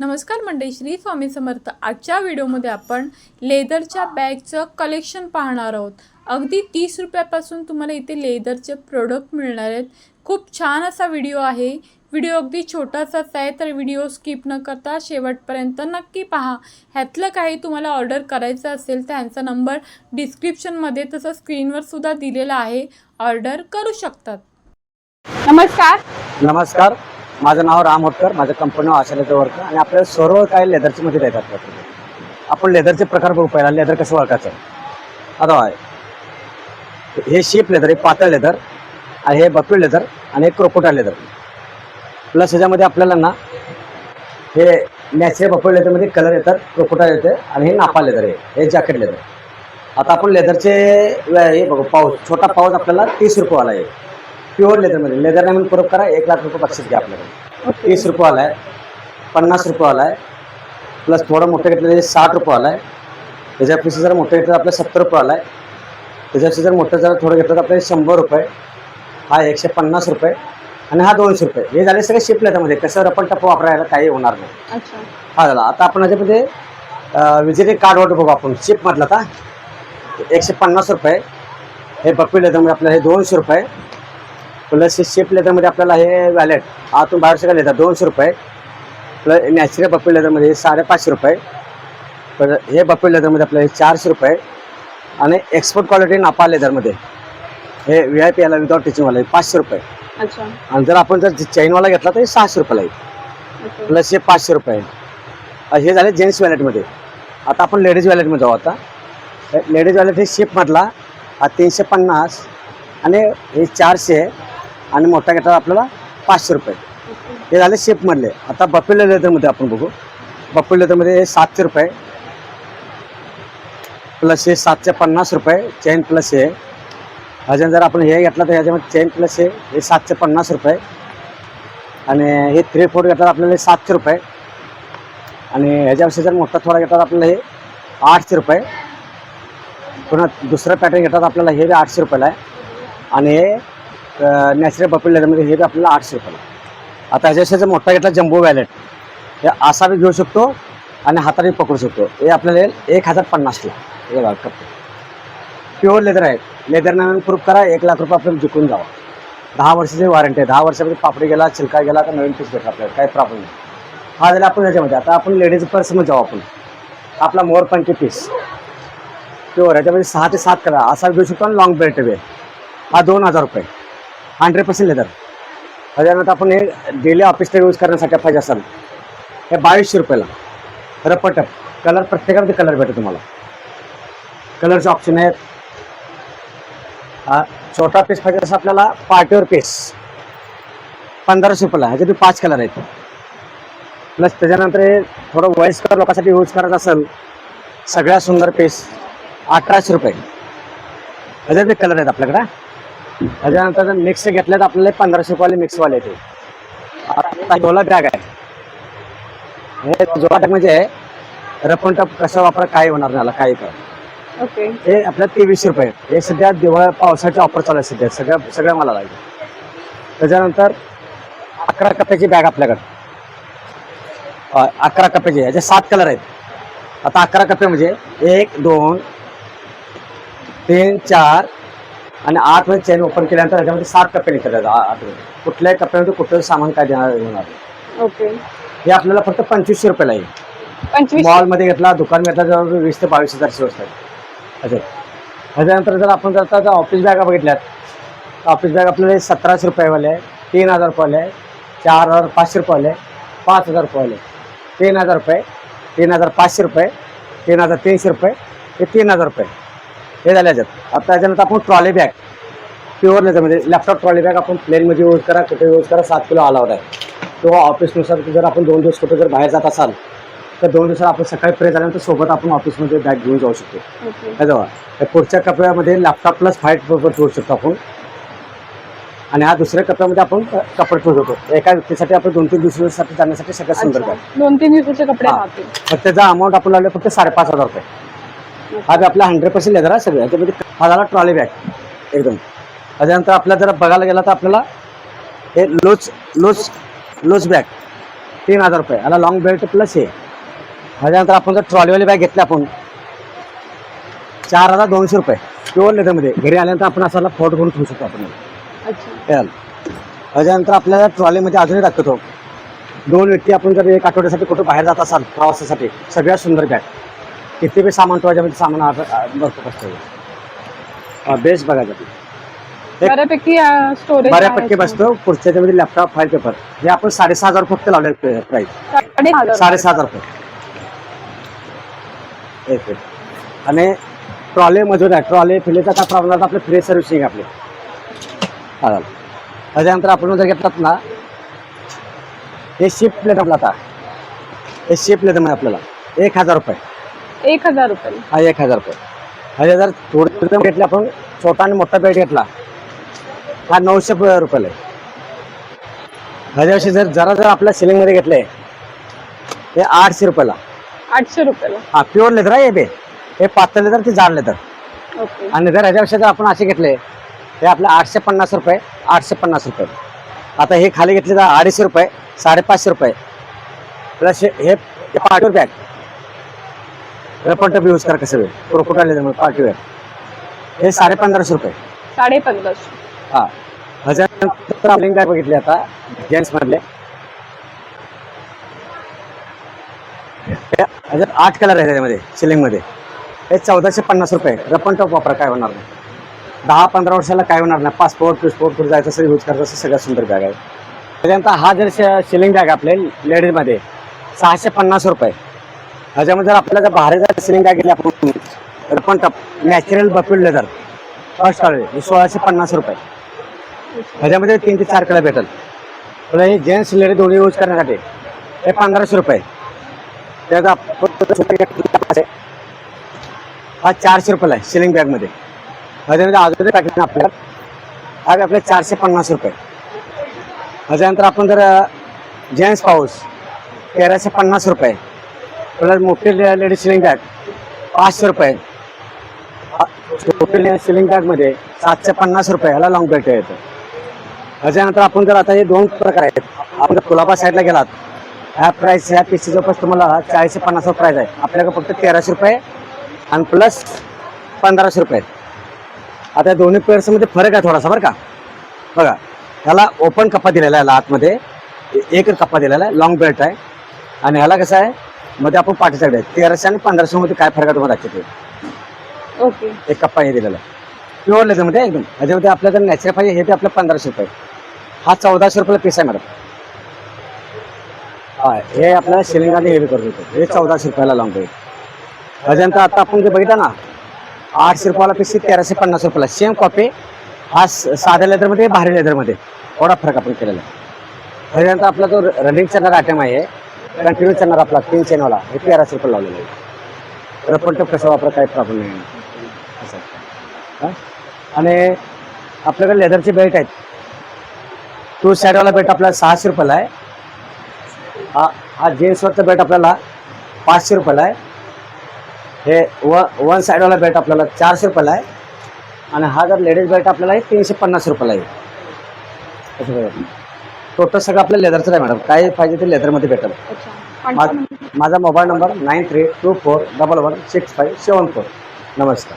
नमस्कार मंडळी श्री स्वामी समर्थ. आजच्या व्हिडिओमध्ये आपण लेदरच्या बॅगचं कलेक्शन पाहणार आहोत. अगदी तीस रुपयापासून तुम्हाला इथे लेदरचे प्रोडक्ट मिळणार आहेत. खूप छान असा व्हिडिओ आहे. व्हिडिओ अगदी छोटासाच आहे तर व्हिडिओ स्किप न करता शेवटपर्यंत नक्की पहा. ह्यातलं काही तुम्हाला ऑर्डर करायचं असेल तर ह्यांचा नंबर डिस्क्रिप्शनमध्ये तसं स्क्रीनवर सुद्धा दिलेला आहे. ऑर्डर करू शकतात. नमस्कार. नमस्कार. माझं नाव राम होटकर माझं कंपनी आशा लेदर वर्क आणि आपल्याला सर्व काही लेदरची मध्ये देतात. आपण लेदरचे प्रकार बघू पहिला लेदर कसं ओळखायचं? आता हे शेप लेदर हे पातळ लेदर आणि हे बकवी लेदर आणि हे क्रोकोटा लेदर प्लस ह्याच्यामध्ये आपल्याला ना हे नॅचरल बफळ लेदरमध्ये कलर येतात क्रोकोटा येते आणि हे नापा लेदर आहे हे जॅकेट लेदर आता आपण लेदरचे हे बघू पाऊस छोटा पाऊस आपल्याला तीस रुपयेवाला आहे. प्युअर लेदरमध्ये लेदर म्हणून परत करा एक लाख रुपये बक्षीस घ्या आपल्याकडे. तीस रुपयेवाला आहे पन्नास रुपयेवाला आहे प्लस थोडं मोठं घेतलं तर साठ रुपयेवाला आहे त्याच्यापेक्षा जर मोठं घेतलं तर आपलं सत्तर रुपयेवाला आहे त्याच्यापेक्षा जर मोठं जर थोडं घेतलं तर आपल्याला शंभर रुपये हा एकशे पन्नास रुपये आणि हा दोनशे रुपये. हे झाले सगळे शिप लेदरमध्ये कसं रपण टप्प वापरायला काही होणार नाही. हा झाला. आता आपण याच्यामध्ये विजिटिंग कार्डवर बघू आपण. चिपमधलं आता एकशे पन्नास रुपये. हे बकवी लेदरमध्ये आपल्याला हे दोनशे रुपये. प्लस हे शेप लेदरमध्ये आपल्याला हे वॅलेट आतून बाहेर सगळं लेदर दोनशे रुपये. प्लस नॅचरल बकवी लेदरमध्ये साडेपाचशे रुपये. परत हे बकवी लेदरमध्ये आपल्याला हे चारशे रुपये. आणि एक्सपोर्ट क्वालिटी नापा लेदरमध्ये हे व्ही आय पी याला विदाउट टिचिंगवाला पाचशे रुपये. आणि जर आपण जर चैनवाला घेतला तर हे सहाशे रुपयाला येईल. प्लस हे पाचशे रुपये. हे झाले जेंट्स वॅलेटमध्ये आता आपण लेडीज वॅलेटमध्ये जाऊ आता. लेडीज वॅलेट हे शिपमधला हा तीनशे पन्नास आणि हे चारशे आणि मोठा घेतला आपल्याला पाचशे रुपये. हे झाले शिपमधले आता बपिल लेदरमध्ये आपण बघू. बपिल लेदरमध्ये हे सातशे रुपये. प्लस हे सातशे पन्नास रुपये. चेन प्लस हे. अजून जर आपण हे घेतलं तर ह्याच्यामध्ये चेन प्लस हे हे सातशे पन्नास रुपये. आणि हे थ्री फोर घेतला आपल्याला सातशे रुपये. आणि ह्याच्यापेक्षा जर मोठा थोडा घेतात आपल्याला हे आठशे रुपये. पुन्हा दुसरं पॅटर्न घेतात आपल्याला हे बी आठशे रुपयाला आहे. आणि हे नॅचरल बपल लेदरमध्ये हे आपल्याला आठशे रुपयाला आता ह्याच्यापेक्षा जर मोठा घेतला जम्बो वॅलेट हे असा बी घेऊ शकतो आणि हाताने पकडू शकतो. हे आपल्याला येईल एक हजार पन्नासला हे बघा कप प्युअर लेदर आहे लेदर नवीन प्रूफ करा एक लाख रुपये आपल्याला जिंकून जावा. दहा वर्षाची वॉरंटी आहे. दहा वर्षामध्ये पापडी गेला छिलका गेला तर नवीन पीस भेटला आपल्याला. काही प्रॉब्लेम नाही. हा झाला आपण ह्याच्यामध्ये. आता आपण लेडीज पर्समध्ये जाऊ आपण. आपला मोरपंखी पीस प्युअर ह्याच्यामध्ये सहा ते सात करा असा घेऊ शकतो आणि लॉंग बेल्ट वे हा दोन हजार रुपये. हंड्रेड पर्सेंट लेदर त्याच्यानंतर आपण हे डेली ऑफिसला यूज करण्यासाठी पाहिजे असाल हे बावीसशे रुपयाला. रपटप कलर प्रत्येकामध्ये कलर भेटेल तुम्हाला. कलरचे ऑप्शन आहेत. छोटा पीस पाहिजे असं आपल्याला पार्टीवर पीस पंधराशे रुपयाला ह्याच्यात पाच कलर आहेत. प्लस त्याच्यानंतर हे थोडं वयस्कर लोकांसाठी यूज करत असेल सगळ्यात सुंदर पीस अठराशे रुपये. ह्याच्यात कलर आहेत आपल्याकडे. त्याच्यानंतर जर मिक्स घेतले तर आपल्याला पंधराशे रुपयाले मिक्सवाले येते आता झोला बॅग आहे. हे झोला बॅग म्हणजे रपण टप कसं वापरा काय होणार नाही काही काय ओके. हे आपल्या तेवीसशे रुपये. हे सध्या दिवाळी पावसाची ऑफर चालू आहे सध्या. सगळ्या सगळ्या मला लागेल त्याच्यानंतर अकरा कप्प्याची बॅग आपल्याकडे. अकरा कप्प्याची. याचे सात कलर आहेत. आता अकरा कप्पे म्हणजे एक दोन तीन चार आणि आठमध्ये चेन ओपन केल्यानंतर ह्याच्यामध्ये सात कप्पे निघतात आतमध्ये. कुठल्याही कप्प्यामध्ये कुठलं सामान काय देणार येणार. ओके. हे आपल्याला फक्त पंचवीसशे रुपयाला येईल. पंचवीस मॉलमध्ये घेतला दुकान घेतला जवळ वीस ते बावीस हजारची वस्तू आहे अच्छा त्याच्यानंतर जर आपण जर आता ऑफिस बॅगा बघितल्यात ऑफिस बॅग आपल्याला सतराशे रुपयेवाले आहे तीन हजार रुपयाले आहे चार हजार पाचशे रुपयाले आहे पाच हजार रुपयाले तीन हजार रुपये तीन हजार पाचशे रुपये तीन हजार तीनशे रुपये हे तीन हजार रुपये. हे झाले याच्यात. आता त्याच्यानंतर आपण ट्रॉली बॅग प्युअर याच्यामध्ये लॅपटॉप ट्रॉली बॅग आपण प्लेनमध्ये यूज करा कुठे यूज करा सात किलो अलाउड आहे. किंवा ऑफिसनुसार जर आपण दोन दिवस कुठे जर बाहेर जात असाल तर दोन दिवसात आपण सकाळी फ्रेश झाल्यानंतर सोबत आपण ऑफिसमध्ये बॅग घेऊन जाऊ शकतो. ओके. हे जवळ हे पुढच्या कपड्यामध्ये लॅपटॉप प्लस फाईट बरोबर ठेवू शकतो आपण. आणि हा दुसऱ्या कपड्यामध्ये आपण कपडे ठेवू शकतो. एका व्यक्तीसाठी आपण दोन तीन दिवसासाठी जाण्यासाठी सगळ्यात सुंदर दोन तीन दिवसाचे कपडे मग त्याचा अमाऊंट आपण लावले फक्त साडेपाच हजार रुपये. हा बी आपला हंड्रेड पर्सेंट लेदर आहे सगळं. याच्यामध्ये हा झाला ट्रॉली बॅग एकदम. त्याच्यानंतर आपल्याला जर बघायला गेला तर आपल्याला हे लोच लोच लोच बॅग तीन हजार रुपये. याला लॉंग बेल्ट प्लस आहे ह्याच्यानंतर आपण जर ट्रॉलीवाली बॅग घेतली आपण चार हजार दोनशे रुपये. प्युअर लेदरमध्ये घरी आल्यानंतर आपण असाला फोट करून ठेवू शकतो आपण. त्याच्यानंतर आपल्याला ट्रॉलीमध्ये अजूनही दाखवतो. दोन व्यक्ती आपण जर एक आठवड्यासाठी कुठं बाहेर जात असाल प्रवासासाठी सगळ्यात सुंदर बॅग किती बी सामान तो याच्यामध्ये सामान भरपूर असतं बेस्ट बघायचं बऱ्यापैकी स्टोरेज बऱ्यापैकी बसतो पुढच्या लॅपटॉप फाईल पेपर हे आपण साडेसहा हजार फक्त लावले प्राईस साडेसहा हजार रुपये एक. आणि ट्रॉले मजूर आहे ट्रॉले फिलेचा काय प्रॉब्लेम आहे आपले फ्री सर्व्हिसिंग आपले. झालं. त्याच्यानंतर आपण जर घेतलात ना हे शिप प्लेट आपला आता. हे शिप प्लेट म्हणजे आपल्याला. एक हजार रुपये. एक हजार रुपये. हा एक हजार रुपये. ह्याच्या जर थोडं एकदम घेतले आपण छोटा आणि मोठा बेड घेतला. हा नऊशे प- रुपयाला आहे. ह्याच्याविषयी जर जरा जर आपल्या सिलिंगमध्ये घेतले हे आठशे रुपयाला. आठशे रुपयाला. हा प्युअर लेदर आहे हे बे. हे पातळ लेदर ते जाड लेदर ओके. आणि जर ह्याच्याविषयी जर आपण असे घेतले हे आपले आठशे पन्नास रुपये आठशे पन्नास रुपये. आता हे खाली घेतले तर अडीचशे रुपये साडेपाचशे रुपये. प्लस हे हे पार्टीवर बॅग. रपण टप यूज करा कसं वेळ क्रोकोटा लेदर पार्टीवेअर हे साडे पंधराशे रुपये. साडे पंधराशे. हा. ह्याच्यानंतर आपण काय बघितले आता? जेंट्स मधले. हे- ह्याच्यात आठ कलर आहे त्याच्यामध्ये सिलिंगमध्ये. हे चौदाशे पन्नास रुपये. रपन टॉप वापरा काय होणार नाही. दहा पंधरा वर्षाला काय होणार नाही. पासपोर्ट पिसपोर्ट कुठे जायचं असेल यूज करायचं असेल सगळ्यात सुंदर बॅग आहे. त्याच्यानंतर हा जर सिलिंग बॅग आपले लेडीजमध्ये सहाशे पन्नास रुपये. ह्याच्यामध्ये जर आपल्याला जर बाहेरचा जर सिलिंग बॅग केली आपण? तर पण टप नॅचरल बफिल लेदर फर्स्ट कलर सोळाशे पन्नास रुपये. ह्याच्यामध्ये तीन ते चार कलर भेटेल. तुला हे जेंट्स लेडीज दोन्ही यूज करण्यासाठी हे पंधराशे रुपये. त्याचा हा चारशे रुपयाला आहे सिलिंग बॅगमध्ये ह्याच्यामध्ये अजून पॅकेट आपल्याला हा आपले चारशे पन्नास रुपये. ह्याच्यानंतर आपण जर जेंट्स पाऊस तेराशे पन्नास रुपये. प्लस मोठे लेडीज सिलिंग बॅग पाचशे रुपये. छोटी सिलिंग बॅगमध्ये सातशे पन्नास रुपये ह्याला लॉंग बेल्ट येतं त्याच्यानंतर आपण जर आता हे दोन प्रकार आहेत आपण जर कुलाबा साईडला गेलात ह्या प्राईस ह्या पीसची जवळपास तुम्हाला चाळीसशे पन्नास प्राईस आहे. आपल्याकडे फक्त तेराशे रुपये आणि प्लस पंधराशे रुपये. आहेत. आता या दोन्ही पेअर्समध्ये फरक आहे थोडासा बरं का. बघा ह्याला ओपन कप्पा दिलेला आहे आतमध्ये. ए- एक कप्पा दिलेला आहे लॉंग बेल्ट आहे. आणि ह्याला कसं आहे? मध्ये आपण पाठीसाईड आहे. तेराशे आणि पंधराशे मध्ये काय फरक आहे तुम्हाला दाखवते. ओके. एक कप्पा हे दिलेला. प्युअर लेदरमध्ये एकदम. ह्याच्यामध्ये आपल्याला नॅचरल पाहिजे हे ते आपलं पंधराशे रुपये. हा चौदाशे रुपयाला पीस आहे मॅडम हा हे आपल्याला शिलिंग आणि हे करत होतो. हे चौदाशे रुपयाला लॉंग आहे. ह्याच्यानंतर आता आपण जे बघितलं ना आठशे रुपयाला पीस तेराशे पन्नास रुपयाला. सेम कॉपी हा साध्या लेदरमध्ये भारी लेदरमध्ये एवढा फरक आपण केलेला आहे. ह्याच्यानंतर आपला जो रनिंग चॅनल आयटम आहे कंटिन्यू चॅनल आपला तीन चॅनलवाला हे तेराशे रुपये लावलेलं आहे. रपन टप कसा वापरा काही प्रॉब्लेम नाही. असं. आणि आपल्याकडे लेदरचे बेल्ट आहेत. टू साईडवाला बेल्ट आपल्याला सहाशे रुपयाला आहे. हा हा जीन्सवरचा बेल्ट आपल्याला पाचशे रुपयाला आहे. हे व वन साईडवाला बेल्ट आपल्याला चारशे रुपयाला आहे. आणि हा जर लेडीज बेल्ट आपल्याला आहे तीनशे पन्नास रुपयाला आहे. असं टोटल सगळं आपलं लेदरचं आहे मॅडम. काय पाहिजे ते लेदरमध्ये भेटेल. अच्छा. मा- माझा mobile number nine three two four double one six five seven four. नमस्कार.